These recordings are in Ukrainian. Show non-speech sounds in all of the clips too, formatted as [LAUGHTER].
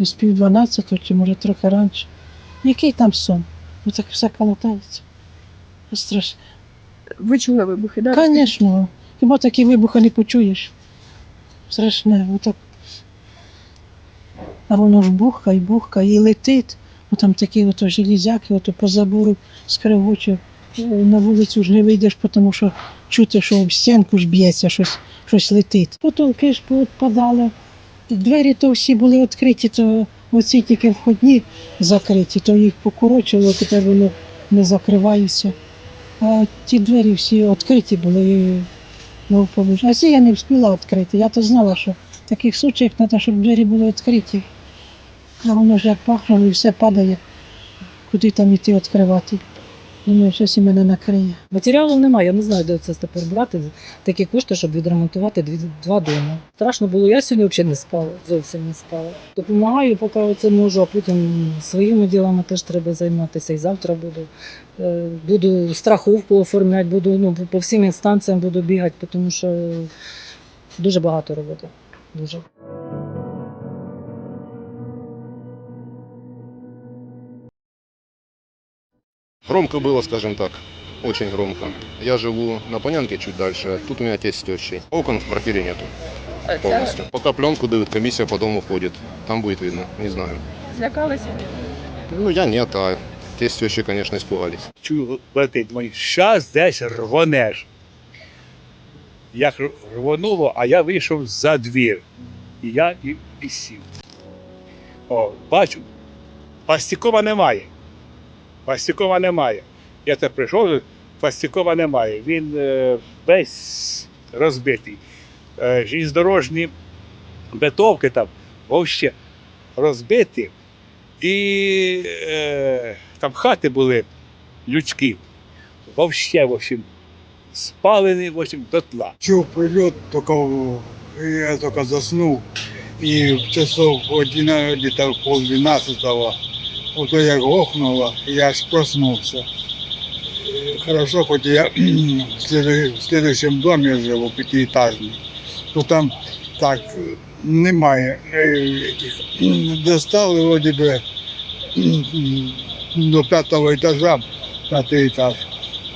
десь пів дванадцятого, чи може трохи раніше. Який там сон? Ну так все калатається. Страшно. Ви чули вибухи, так? Звісно, хіба такі вибухи не почуєш? Страшне, отак. А воно ж бухкає, бухкає і летить. Ну там такі ото железяки, ото по забору скрегоче. На вулицю ж не вийдеш, тому що чути, що об стінку ж б'ється, щось, щось летить. Потолки ж поотпадали. Двері то всі були відкриті, то оці тільки входні закриті, то їх покорочило, тепер воно не закриваються. А ті двері всі відкриті були. Ну. А ці я не встигла відкрити. Я то знала, що в таких случаях треба, щоб двері були відкриті. А воно ж як пахнуло і все падає. Куди там іти відкривати? Думаю, щось і мене накриє. Матеріалу немає, я не знаю, де це тепер брати. Такі кошти, щоб відремонтувати дві, два дома. Страшно було, я сьогодні взагалі не спала, зовсім не спала. Допомагаю, поки це можу, а потім своїми ділами теж треба займатися. І завтра буду. Е, Буду страховку оформляти, буду ну, по всім інстанціям буду бігати, тому що дуже багато роботи. Дуже. Громко было, скажем так. Очень громко. Я живу на Понянке чуть дальше, тут у меня тесть с тещей. Окон в квартире нету полностью. Пока пленку дают, комиссия по дому ходит. Там будет видно, не знаю. Злякалися? Ну, я нет, а тесть с тещей, конечно, испугались. чую, летить, думаю, щас десь рвонеш. Як рвонуло, а я вийшов за двір. І я і, і сів. О, бачу, Пастікова немає. Пастікова немає. Я тепер прийшов, Пастікова немає. Він е, весь розбитий. Е, железнодорожні бетовки там вовще розбиті. І е, там хати були людські. Вовще, в общем, спалені, в общем, дотла. Чув прильот, тільки я тільки заснув. І в часов 11, где-то в пол 12 ото як гохнуло, я аж проснувся. Хорошо, хоч я [CLEARS THROAT] в слідуючому домі живу, п'ятиэтажний, то там так немає е, яких. Достали вроде би [CLEARS THROAT] до п'ятого етажа, п'ятий етаж.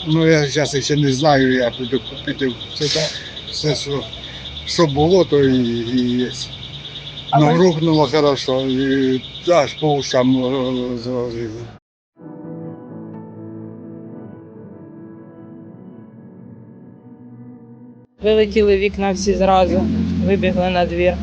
Ну, я зараз ще не знаю, я піду купити все, все що, що було, то і, і є. Ну, рухнуло хорошо, і аж по ушам е, заложило. Вилетіли вікна всі зразу, вибігли на двір.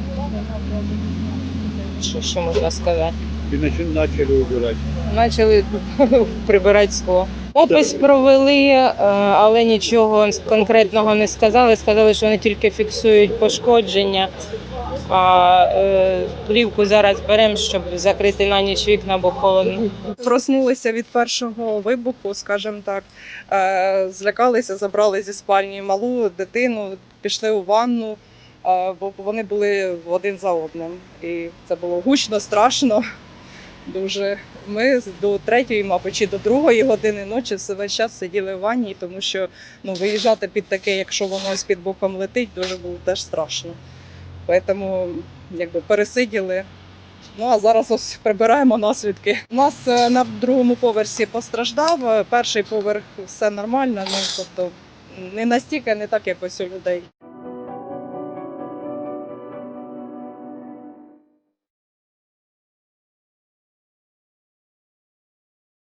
Що ще можна сказати? І почали убирати. Почали [LAUGHS] прибирати скло. Опис провели, е, але нічого конкретного не сказали. Сказали, що вони тільки фіксують пошкодження. А е, плівку зараз беремо, щоб закрити на ніч вікна, бо холодно. Проснулися від першого вибуху, скажімо так. Е, Злякалися, забрали зі спальні малу дитину, пішли у ванну, е, бо вони були один за одним. І це було гучно, страшно. Дуже. Ми до третьої, мабуть, чи до другої години ночі все весь час сиділи в ванні, тому що ну, виїжджати під таке, якщо воно з під боком летить, дуже було теж страшно. Тому якби пересиділи. Ну а зараз ось прибираємо наслідки. У нас е, на другому поверсі постраждав, е, перший поверх все нормально, ну тобто не настільки, не так, як ось у людей.